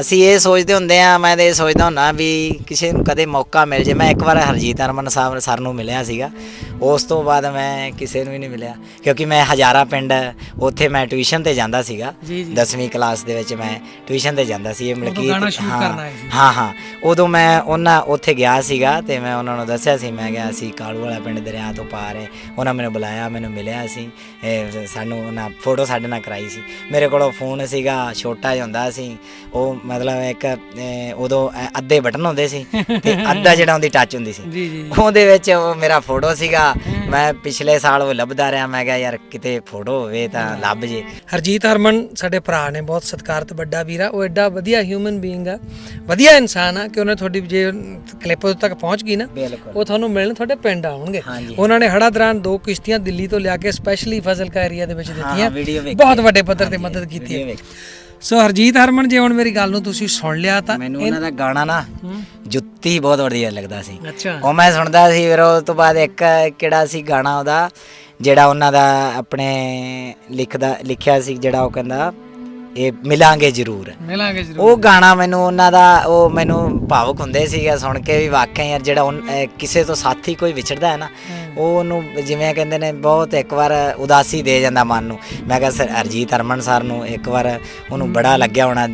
ਅਸੀਂ ਇਹ ਸੋਚਦੇ ਹੁੰਦੇ ਆ ਮੈਂ ਤਾਂ ਇਹ ਸੋਚਦਾ ਹੁੰਨਾ ਵੀ ਕਿਸੇ ਨੂੰ ਕਦੇ ਮੌਕਾ ਮਿਲ ਜੇ। ਮੈਂ ਇੱਕ ਵਾਰ ਹਰਜੀਤ ਹਰਮਨ ਸਾਹਿਬ ਸਰ ਨੂੰ ਮਿਲਿਆ ਸੀਗਾ। ਉਸ ਤੋਂ ਬਾਅਦ ਮੈਂ ਕਿਸੇ ਨੂੰ ਹੀ ਨਹੀਂ ਮਿਲਿਆ। ਕਿਉਂਕਿ ਮੈਂ ਹਜ਼ਾਰਾ ਪਿੰਡ ਉੱਥੇ ਮੈਂ ਟਿਊਸ਼ਨ ਤੇ ਜਾਂਦਾ ਸੀਗਾ। ਜੀ, ਜੀ। 10ਵੀਂ ਕਲਾਸ ਦੇ ਵਿੱਚ ਮੈਂ ਟਿਊਸ਼ਨ ਤੇ ਜਾਂਦਾ ਸੀ। ਇਹ ਮਲਕੀਤ ਹਾਂ, ਹੈ ਉਦੋਂ ਮੈਂ ਉਹਨਾਂ ਉੱਥੇ ਗਿਆ ਸੀਗਾ ਤੇ ਮੈਂ ਉਹਨਾਂ ਨੂੰ ਦੱਸਿਆ ਸੀ। ਮੈਂ ਗਿਆ ਸੀ ਕਾਲੂ ਵਾਲਾ ਪਿੰਡ ਦਰਿਆ ਤੋਂ ਪਾਰ ਹੈ ਉਹਨਾਂ ਮੈਨੂੰ ਬੁਲਾਇਆ ਮੈਨੂੰ ਮਿਲਿਆ ਸੀ। ਸਾਨੂੰ ਉਹਨਾਂ ਫੋਟੋ ਸਾਡੇ ਨਾਲ ਕਰਾਈ ਸੀ। ਮੇਰੇ ਕੋਲ ਫੋਨ ਸੀਗਾ ਛੋਟਾ ਜਿਹਾ ਹੁੰਦਾ ਸੀ। ਉਹ ਮਤਲਬ ਇੱਕ ਅਹ, ਉਦੋਂ ਅੱਧੇ ਬਟਨ ਹੁੰਦੇ ਸੀ ਤੇ ਅੱਧਾ ਜਿਹੜਾ ਉਹਦੀ ਟੱਚ ਹੁੰਦੀ ਸੀ। ਜੀ ਜੀ ਉਹਦੇ ਵਿੱਚ ਉਹ ਮੇਰਾ ਫੋਟੋ ਸੀਗਾ। ਮੈਂ ਪਿਛਲੇ ਸਾਲ ਉਹ ਲੱਭਦਾ ਰਿਹਾ। ਮੈਂ ਕਿਹਾ ਯਾਰ ਕਿਤੇ ਫੋਟੋ ਹੋਵੇ ਤਾਂ ਲੱਭ ਜੇ। ਹਰਜੀਤ ਹਰਮਨ ਸਾਡੇ ਭਰਾ ਨੇ ਬਹੁਤ ਸਤਿਕਾਰਤ ਵੱਡਾ ਵੀਰ। ਆ ਉਹ ਐਡਾ ਵਧੀਆ ਹਿਊਮਨ ਬੀਇੰਗ ਆ। ਵਧੀਆ ਇਨਸਾਨ ਆ ਕਿ ਉਹਨੇ ਤੁਹਾਡੀ ਜੇ ਕਲਿੱਪ ਤੱਕ ਪਹੁੰਚ ਗਈ ਨਾ ਬਿਲਕੁਲ। ਉਹ ਤੁਹਾਨੂੰ ਮਿਲਣ ਤੁਹਾਡੇ ਪਿੰਡ ਆਉਣਗੇ। ਹਾਂਜੀ। ਉਹਨਾਂ ਨੇ ਹੜਾ ਦੌਰਾਨ ਦੋ ਕਿਸ਼ਤੀਆਂ ਦਿੱਲੀ ਤੋਂ ਲਿਆ ਕੇ ਸਪੈਸ਼ਲੀ ਫਜ਼ਲਕਾ ਏਰੀਆ ਦੇ ਵਿੱਚ ਦਿੱਤੀਆਂ। ਵੇਖ ਬਹੁਤ ਵੱਡੇ ਪੱਧਰ ਤੇ ਮਦਦ ਕੀਤੀ ਹੈ। ਵੇਖ। ਸੋ ਹਰਜੀਤ ਹਰਮਨ ਜੇ ਹੁਣ ਮੇਰੀ ਗੱਲ ਨੂੰ ਤੁਸੀਂ ਸੁਣ ਲਿਆ ਤਾਂ ਮੈਨੂੰ ਉਹਨਾਂ ਦਾ ਗਾਣਾ ਨਾ ਜੁੱਤੀ ਬਹੁਤ ਵਧੀਆ ਲੱਗਦਾ ਸੀ। ਅੱਛਾ। ਉਹ ਮੈਂ ਸੁਣਦਾ ਸੀ ਫਿਰ ਉਸ ਤੋਂ ਬਾਅਦ ਇੱਕ ਕਿਹੜਾ ਸੀ ਗਾਣਾ ਉਹਦਾ ਜਿਹੜਾ ਉਹਨਾਂ ਦਾ ਆਪਣੇ ਲਿਖਦਾ ਲਿਖਿਆ ਸੀ ਜਿਹੜਾ ਉਹ ਕਹਿੰਦਾ ਇਹ ਮਿਲਾਂਗੇ ਜ਼ਰੂਰ। ਮਿਲਾਂਗੇ ਜ਼ਰੂਰ। ਉਹ ਗਾਣਾ ਮੈਨੂੰ ਉਹਨਾਂ ਦਾ ਉਹ ਮੈਨੂੰ ਭਾਵੁਕ ਹੁੰਦੇ ਸੀਗਾ ਸੁਣ ਕੇ ਵੀ ਵਾਕਿਆ ਯਾਰ ਜਿਹੜਾ ਕਿਸੇ ਤੋਂ ਸਾਥੀ ਕੋਈ ਵਿਛੜਦਾ ਹੈ ਨਾ ਉਹ ਉਹਨੂੰ ਜਿਵੇਂ ਕਹਿੰਦੇ ਨੇ ਬਹੁਤ ਇੱਕ ਵਾਰ ਉਦਾਸੀ ਦੇ ਜਾਂਦਾ ਮਨ ਨੂੰ। ਮੈਂ ਕਿਹਾ ਸਰ ਅਰਜੀਤ ਅਰਮਨ ਸਰ ਨੂੰ ਇੱਕ ਵਾਰ ਉਹਨੂੰ ਬੜਾ ਲੱਗਿਆ ਹੋਣਾ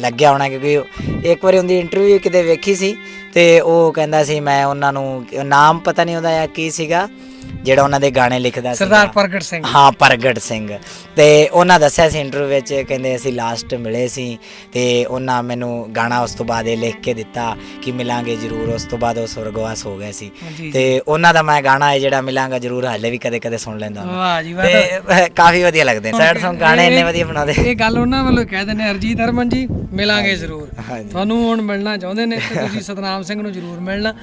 ਲੱਗਿਆ ਹੋਣਾ ਕਿਉਂਕਿ ਇੱਕ ਵਾਰੀ ਉਹਦੀ ਇੰਟਰਵਿਊ ਕਿਤੇ ਵੇਖੀ ਸੀ ਤੇ ਉਹ ਕਹਿੰਦਾ ਸੀ ਮੈਂ ਉਹਨਾਂ ਨੂੰ, ਨਾਮ ਪਤਾ ਨਹੀਂ ਉਹਦਾ ਕੀ ਸੀਗਾ। ਜਿਹੜਾ ਉਹਨਾਂ ਦੇ ਗਾਣੇ ਲਿਖਦਾ ਸੀ ਸਰਦਾਰ ਪ੍ਰਗਟ ਸਿੰਘ। ਹਾਂ ਪ੍ਰਗਟ ਸਿੰਘ। ਤੇ ਉਹਨਾਂ ਦੱਸਿਆ ਸੀ ਇੰਟਰਵਿਊ ਵਿੱਚ ਕਹਿੰਦੇ ਅਸੀਂ ਲਾਸਟ ਮਿਲੇ ਸੀ ਤੇ ਉਹਨਾਂ ਮੈਨੂੰ ਗਾਣਾ ਉਸ ਤੋਂ ਬਾਅਦ ਇਹ ਲਿਖ ਕੇ ਦਿੱਤਾ ਕਿ ਮਿਲਾਂਗੇ ਜ਼ਰੂਰ ਉਸ ਤੋਂ ਬਾਅਦ ਉਹ ਸੁਰਗਵਾਸ ਹੋ ਗਏ ਸੀ। ਤੇ ਉਹਨਾਂ ਦਾ ਮੈਂ ਗਾਣਾ ਹੈ ਜਿਹੜਾ ਮਿਲਾਂਗਾ ਜ਼ਰੂਰ ਹਾਲੇ ਵੀ ਕਦੇ ਕਦੇ ਸੁਣ ਲੈਂਦਾ ਹਾਂ ਵਾਹ ਜੀ ਵਾਹ। ਤੇ ਕਾਫੀ ਵਧੀਆ ਲੱਗਦੇ ਸੈਡ Song ਗਾਣੇ ਇੰਨੇ ਵਧੀਆ ਬਣਾਉਂਦੇ। ਇਹ ਗੱਲ ਉਹਨਾਂ ਵੱਲੋਂ ਕਹਿ ਦਿੰਦੇ ਹਰਜੀਤ ਹਰਮਨ ਜੀ ਮਿਲਾਂਗੇ ਜ਼ਰੂਰ। ਤੁਹਾਨੂੰ ਹੁਣ ਮਿਲਣਾ ਚਾਹੁੰਦੇ ਨੇ ਤੇ ਤੁਸੀਂ ਸਤਨਾਮ ਸਿੰਘ ਨੂੰ ਜ਼ਰੂਰ ਮਿਲਣਾ।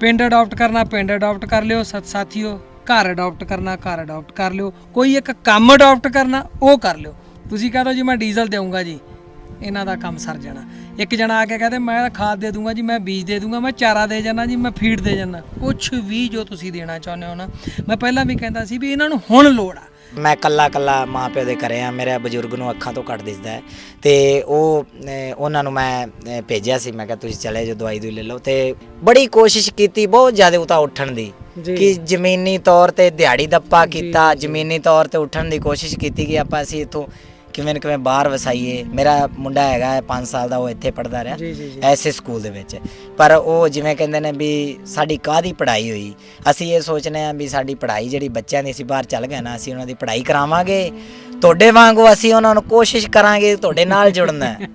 ਪਿੰਡ ਅਡਾਪਟ ਕਰਨਾ, ਪਿੰਡ ਅਡਾਪਟ ਕਰ ਲਿਓ ਸਤ ਸਾਥੀਓ ਘਰ ਅਡਾਪਟ ਕਰਨਾ, ਘਰ ਅਡਾਪਟ ਕਰ ਲਿਓ। ਕੋਈ ਇੱਕ ਕੰਮ ਅਡਾਪਟ ਕਰਨਾ, ਉਹ ਕਰ ਲਿਓ। ਤੁਸੀਂ ਕਹ ਦੋ ਜੀ, ਮੈਂ ਡੀਜ਼ਲ ਦੇਵਾਂਗਾ ਜੀ। ਇਹਨਾਂ ਦਾ ਕੰਮ ਸਰ ਜਾਣਾ। ਇੱਕ ਜਣਾ ਆ ਕੇ ਕਹਦੇ, ਮੈਂ ਖਾਦ ਦੇ ਦੂੰਗਾ ਜੀ, ਮੈਂ ਬੀਜ ਦੇ ਦੂੰਗਾ, ਮੈਂ ਚਾਰਾ ਦੇ ਜਾਣਾ ਜੀ, ਮੈਂ ਫੀਡ ਦੇ ਜਾਣਾ ਕੁਝ ਵੀ ਜੋ ਤੁਸੀਂ ਦੇਣਾ ਚਾਹੁੰਦੇ ਹੋ ਨਾ। ਮੈਂ ਪਹਿਲਾਂ ਵੀ ਕਹਿੰਦਾ ਸੀ ਵੀ ਇਹਨਾਂ ਨੂੰ ਹੁਣ ਲੋੜ ਆ। ਮੈਂ ਕੱਲਾ ਕੱਲਾ ਮਾਂ ਪਿਓ ਦੇ ਘਰੇ ਆ ਮੇਰੇ ਬਜ਼ੁਰਗ ਨੂੰ ਅੱਖਾਂ ਤੋਂ ਘੱਟ ਦਿਸਦਾ ਹੈ। ਤੇ ਉਹ ਅਹ, ਉਹਨਾਂ ਨੂੰ ਮੈਂ ਅਹ, ਭੇਜਿਆ ਸੀ ਮੈਂ ਕਿਹਾ ਤੁਸੀਂ ਚਲੇ ਜਾਓ ਦਵਾਈ ਦੂਈ ਲੈ ਲਓ। ਤੇ ਬੜੀ ਕੋਸ਼ਿਸ਼ ਕੀਤੀ ਬਹੁਤ ਜ਼ਿਆਦਾ ਉਤਾ ਉੱਠਣ ਦੀ। ਜੀ। ਕਿ ਜ਼ਮੀਨੀ ਤੌਰ ਤੇ ਦਿਹਾੜੀ ਦੱਪਾ ਕੀਤਾ ਜ਼ਮੀਨੀ ਤੌਰ ਤੇ ਉੱਠਣ ਦੀ ਕੋਸ਼ਿਸ਼ ਕੀਤੀ ਕਿ ਆਪਾਂ ਅਸੀਂ ਇਥੋਂ ਕਿਵੇਂ ਨਾ ਕਿਵੇਂ ਬਾਹਰ ਵਸਾਈਏ। ਮੇਰਾ ਮੁੰਡਾ ਹੈਗਾ 5 ਸਾਲ ਦਾ ਉਹ ਇੱਥੇ ਪੜਦਾ ਰਿਹਾ। ਜੀ ਜੀ ਜੀ। ਐਸੇ ਸਕੂਲ ਦੇ ਵਿੱਚ। ਪਰ ਉਹ ਜਿਵੇਂ ਕਹਿੰਦੇ ਨੇ ਵੀ ਸਾਡੀ ਕਾਹਦੀ ਪੜ੍ਹਾਈ ਹੋਈ? ਅਸੀਂ ਇਹ ਸੋਚਨੇ ਆ ਵੀ ਸਾਡੀ ਪੜ੍ਹਾਈ ਜਿਹੜੀ ਬੱਚਿਆਂ ਦੀ ਅਸੀਂ ਬਾਹਰ ਚੱਲ ਗਏ ਨਾ ਅਸੀਂ ਉਹਨਾਂ ਦੀ ਪੜ੍ਹਾਈ ਕਰਾਵਾਂਗੇ। ਤੁਹਾਡੇ ਵਾਂਗੂ ਅਸੀਂ ਉਹਨਾਂ ਨੂੰ ਕੋਸ਼ਿਸ਼ ਕਰਾਂਗੇ ਤੁਹਾਡੇ ਨਾਲ ਜੁੜਨਾ। ਹੈ।